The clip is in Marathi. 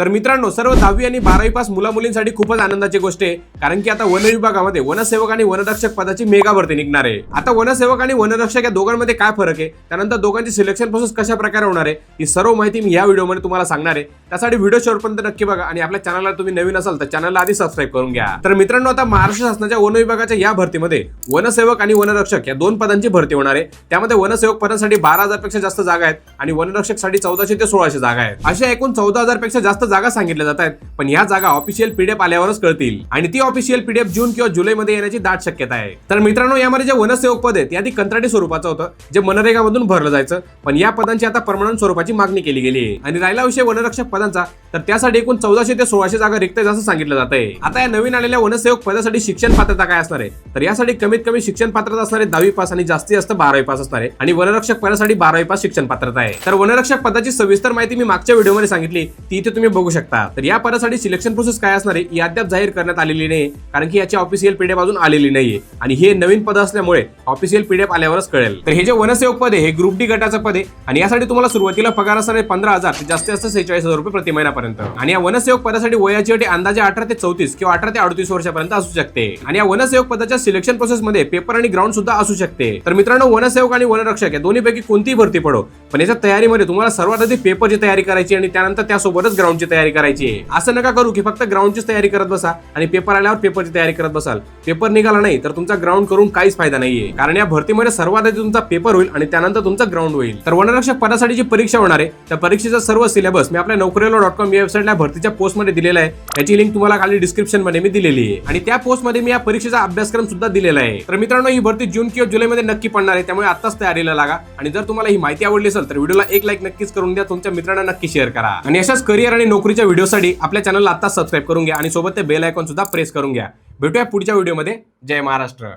तर मित्रांनो सर्व दहावी आणि बारावी पास मुला मुलींसाठी खूपच आनंदाची गोष्ट आहे. कारण की आता वन विभागामध्ये वनसेवक आणि वनरक्षक पदाची मेगा भरती निघणार आहे. आता वनसेवक आणि वनरक्षक या दोघांमध्ये काय फरक आहे? त्यानंतर दोघांची सिलेक्शन प्रोसेस कशा प्रकारे होणार आहे? ही सर्व माहिती मी या व्हिडिओमध्ये तुम्हाला सांगणार आहे. त्यासाठी व्हिडिओ शेवटपर्यंत नक्की बघा आणि आपल्या चॅनलला तुम्ही नवीन असाल तर चॅनलला आधी सबस्क्राईब करून घ्या. तर मित्रांनो आता महाराष्ट्र शासनाच्या वन विभागाच्या या भरतीमध्ये वनसेवक आणि वनरक्षक या दोन पदांची भरती होणार आहे. त्यामध्ये वनसेवक पदासाठी बारा हजारपेक्षा जास्त जागा आहेत आणि वनरक्षकसाठी चौदाशे ते सोळाशे जागा आहेत. अशा एकूण चौदा हजारपेक्षा जास्त जागा सांगितल्या जात आहेत पण या जागा ऑफिशियल पीडीएफ आल्यावरच कळतील. आणि ती ऑफिशियल पीडीएफ जून किंवा जुलैमध्ये येण्याची दाट शक्यता आहे. तर मित्रांनो यामध्ये जे वनसेवक पद आहेत यादी कंत्राटी स्वरूपाचं होतं जे मनरेगामधून भरलं जायचं पण या पदांची आता परमनंट स्वरूपाची मागणी केली गेली आहे. आणि राहिला विषय वनरक्षक पदांचा तर त्यासाठी एकूण चौदाशे ते सोळाशे जागा रिक्त आहेत असं सांगितलं जात आहे आता या नवीन आलेल्या वनसेवक पदासाठी शिक्षण पात्रता काय असणार आहे? तर यासाठी कमीत कमी शिक्षण पात्रता असणारे दहावी पास आणि जास्तीत जास्त बारावी पास असणार आहे. आणि वनरक्षक पदासाठी बारावी पास शिक्षण पात्रता आहे. तर वनरक्षक पदाची सविस्तर माहिती मी मागच्या व्हिडिओमध्ये सांगितली. ती इथे तुम्ही बघू शकता. तर या पदासाठी सिलेक्शन प्रोसेस काय असणार आहे? ही अद्याप जाहीर करण्यात आलेली नाही. कारण की याची ऑफिशियल पीडीएफ अजून आलेली नाहीये. आणि हे नवीन पद असल्यामुळे ऑफिशियल पीडीएफ आल्यावरच कळेल. तर हे जे वनसेवक पद आहे हे ग्रुप डी गटाचं पद आहे. आणि यासाठी तुम्हाला सुरुवातीला पगार असणार आहे पंधरा हजार. ते जास्तीत जास्त सेहेचाळीस हजार रुपये प्रति महिन्यापर्यंत. आणि या वनसेवक पदासाठी वयाची अटी अंदाजे अठरा ते चौतीस किंवा अठरा ते अडतीस वर्षापर्यंत असू शकते. आणि या वनसेवक पदाच्या सिलेक्शन प्रोसेस मध्ये पेपर आणि ग्राउंड सुद्धा असू शकते. तर मित्रांनो वनसेवक आणि वनरक्षक या दोन्हीपैकी कोणतीही भरती पडो. पण याच्या तयारीमध्ये तुम्हाला सर्वात आधी पेपरची तयारी करायची आणि त्यानंतर त्यासोबतच ग्राउंडची तयारी करायची आहे. असं नका करू की फक्त ग्राउंडचीच तयारी करत बसा आणि पेपर आल्यावर पेपरची तयारी करत बसाल. पेपर निघाला नाही तर तुमचा ग्राउंड करून काहीच फायदा नाहीये. कारण या भरतीमध्ये सर्वात आधी तुमचा पेपर होईल आणि त्यानंतर तुमचा ग्राउंड होईल. तर वनरक्षक पदासाठी जी परीक्षा होणार आहे त्या परीक्षेचा सर्व सिलेबस मी आपल्या नोकरीला डॉट कॉम या वेबसाईटला भरतीच्या पोस्टमध्ये दिलेला आहे. याची लिंक तुम्हाला खाली डिस्क्रिप्शनमध्ये मी दिलेली आहे. आणि त्या पोस्टमध्ये मी या परीक्षेचा अभ्यासक्रम सुद्धा दिलेला आहे. तर मित्रांनो ही भरती जून किंवा जुलैमध्ये नक्की पडणार आहे. त्यामुळे आताच तयारीला लागा. आणि जर तुम्हाला ही माहिती आवडली असेल तर व्हिडिओला एक लाईक नक्कीच करून द्या. तुमच्या मित्रांना नक्की शेअर करा. आणि अशाच करिअर आणि नोकरीच्या व्हिडिओसाठी आपल्या चॅनलला आता सबस्क्राईब करून घ्या. आणि सोबत ते बेल आयकॉन सुद्धा प्रेस करून घ्या. भेटूया पुढच्या व्हिडिओमध्ये जय महाराष्ट्र.